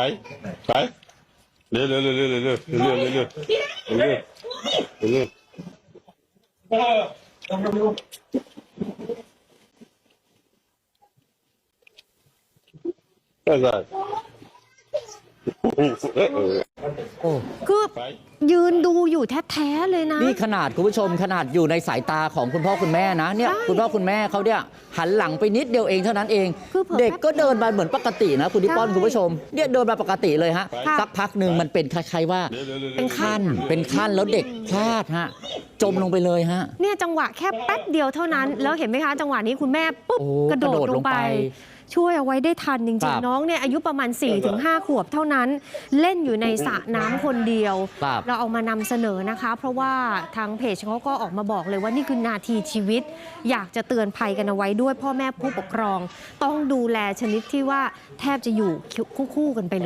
ไปไปเร็วเร็วเร็วเร็วเร็วเร็วเร็วเร็วเร็วเร็วเร็วเร็วอะไรโอ้ คือไปยืนดูอยู่แท้ๆเลยนะ นี่ขนาดคุณผู้ชมขนาดอยู่ในสายตาของคุณพ่อคุณแม่นะเนี่ยใช่คุณพ่อคุณแม่เขาเนี่ยหันหลังไปนิดเดียวเองเท่านั้นเองคือเผลอเด็กก็แป๊บเดียวเดินมาเหมือนปกตินะ คุณนิป้อนใช่คุณผู้ชมเนี่ยเดินมาปกติเลยฮะค่ะสักพักหนึ่งมันเป็นคล้ายๆว่าเร็วเร็วเร็วเป็นขั้ขั้นเป็นขั้นแล้วเด็กพลาดฮะ จมลงไปเลยฮะ เนี่ยจังหวะแค่แป๊บเดียวเท่านั้น แล้วเห็นไหมคะ จังหวะนี้คุณแม่ปุ๊บโอ้กระโดกระโดดดลลงงไปไป ช่วยเอาไว้ได้ทันจครัริงบๆ น้องเนี่ยอายุประมาณ 4-5 ขวบเท่านั้น เล่นอยู่ในสระน้ำคนเดียว ครับ เราเอามานำเสนอนะคะ เพราะว่าทางเพจเขาก็ออกมาบอกเลยว่านี่คือนาทีชีวิต อยากจะเตือนภัยกันเอาไว้ด้วยพ่อแม่ผู้ปกครอง ต้องดูแลชนิดที่ว่าแทบจะอยู่คู่ๆกันไปเลย